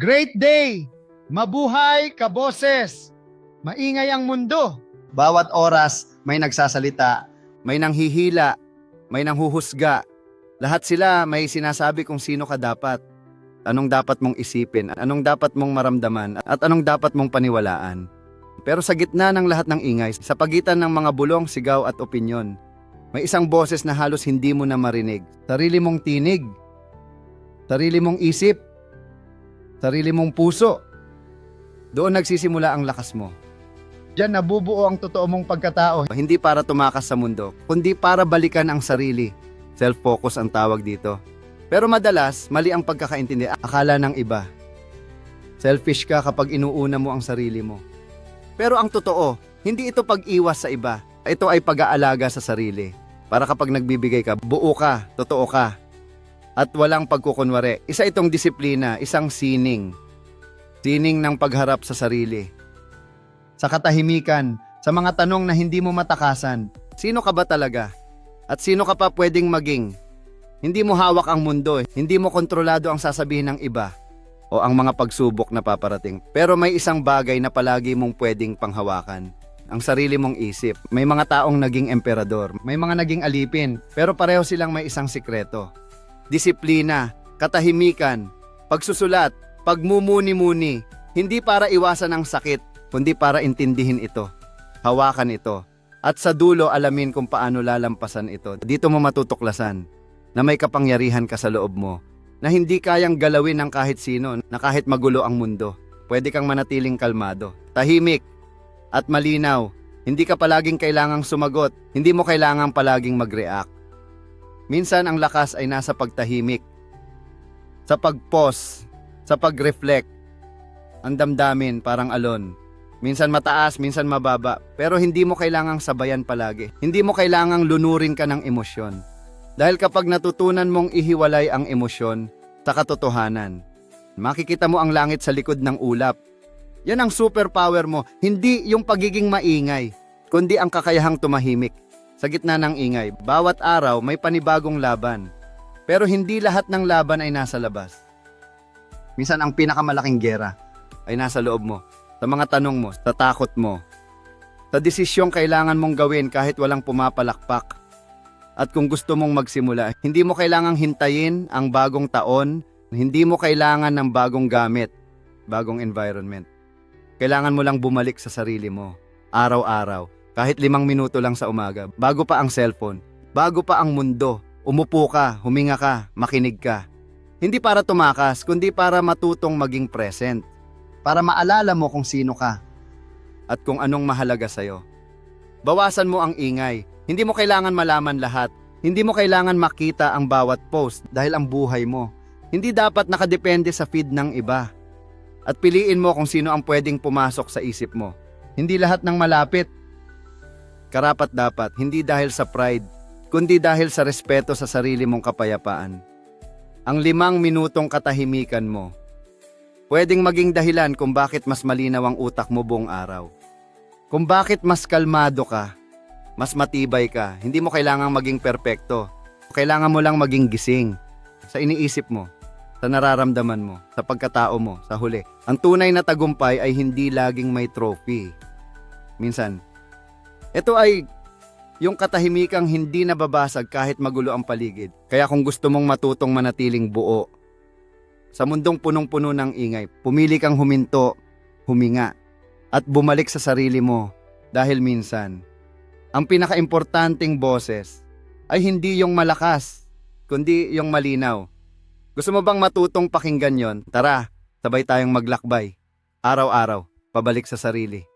Great day! Mabuhay kaboses! Maingay ang mundo! Bawat oras may nagsasalita, may nanghihila, may nanghuhusga. Lahat sila may sinasabi kung sino ka dapat. Anong dapat mong isipin, anong dapat mong maramdaman, at anong dapat mong paniwalaan. Pero sa gitna ng lahat ng ingay, sa pagitan ng mga bulong, sigaw at opinyon, may isang boses na halos hindi mo na marinig. Sarili mong tinig. Sarili mong isip. Sarili mong puso. Doon nagsisimula ang lakas mo. Diyan nabubuo ang totoo mong pagkatao. Hindi para tumakas sa mundo, kundi para balikan ang sarili. Self-focus ang tawag dito. Pero madalas, mali ang pagkakaintindi. Akala ng iba. Selfish ka kapag inuuna mo ang sarili mo. Pero ang totoo, hindi ito pag-iwas sa iba. Ito ay pag-aalaga sa sarili. Para kapag nagbibigay ka, buo ka, totoo ka. At walang pagkukunwari. Isa itong disiplina, isang sining. Sining ng pagharap sa sarili. Sa katahimikan, sa mga tanong na hindi mo matakasan, Sino ka ba talaga? At sino ka pa pwedeng maging? Hindi mo hawak ang mundo, hindi mo kontrolado ang sasabihin ng iba o ang mga pagsubok na paparating. Pero may isang bagay na palagi mong pwedeng panghawakan. Ang sarili mong isip. May mga taong naging emperador, may mga naging alipin. pero pareho silang may isang sikreto. Disiplina, katahimikan, pagsusulat, pagmumuni-muni, hindi para iwasan ang sakit, kundi para intindihin ito. Hawakan ito. At sa dulo alamin kung paano lalampasan ito. Dito mo matutuklasan na may kapangyarihan ka sa loob mo na hindi kayang galawin ng kahit sino na kahit magulo ang mundo. Pwede kang manatiling kalmado, tahimik, at malinaw. Hindi ka palaging kailangang sumagot, hindi mo kailangang palaging mag-react. Minsan ang lakas ay nasa pagtahimik, sa pag-pause, sa pag-reflect. Ang damdamin parang alon. Minsan mataas, minsan mababa, pero hindi mo kailangang sabayan palagi. Hindi mo kailangang lunurin ka ng emosyon. Dahil kapag natutunan mong ihiwalay ang emosyon sa katotohanan, makikita mo ang langit sa likod ng ulap. Yan ang superpower mo, hindi yung pagiging maingay, kundi ang kakayahang tumahimik. Sa gitna ng ingay, bawat araw may panibagong laban. Pero hindi lahat ng laban ay nasa labas. Minsan ang pinakamalaking gera ay nasa loob mo, sa mga tanong mo, sa takot mo, sa desisyong kailangan mong gawin kahit walang pumapalakpak. At kung gusto mong magsimula, hindi mo kailangang hintayin ang bagong taon, hindi mo kailangan ng bagong gamit, bagong environment. Kailangan mo lang bumalik sa sarili mo, araw-araw, kahit limang minuto lang sa umaga, bago pa ang cellphone, bago pa ang mundo, umupo ka, huminga ka, makinig ka. Hindi para tumakas, kundi para matutong maging present para maalala mo kung sino ka at kung anong mahalaga sa'yo. Bawasan mo ang ingay. Hindi mo kailangan malaman lahat. Hindi mo kailangan makita ang bawat post dahil ang buhay mo. Hindi dapat nakadepende sa feed ng iba. At piliin mo kung sino ang pwedeng pumasok sa isip mo. Hindi lahat ng malapit. Karapat dapat, hindi dahil sa pride, kundi dahil sa respeto sa sarili mong kapayapaan. Ang limang minutong katahimikan mo, pwedeng maging dahilan kung bakit mas malinaw ang utak mo buong araw. Kung bakit mas kalmado ka, mas matibay ka, hindi mo kailangang maging perpekto. Kailangan mo lang maging gising sa iniisip mo, sa nararamdaman mo, sa pagkatao mo, sa huli. Ang tunay na tagumpay ay hindi laging may trophy. Minsan, ito ay yung katahimikang hindi nababasag kahit magulo ang paligid. Kaya kung gusto mong matutong manatiling buo, sa mundong punong-puno ng ingay, pumili kang huminto, huminga, at bumalik sa sarili mo dahil minsan, ang pinakaimportanteng boses ay hindi yung malakas, kundi yung malinaw. Gusto mo bang matutong pakinggan yon? Tara, sabay tayong maglakbay. Araw-araw, pabalik sa sarili.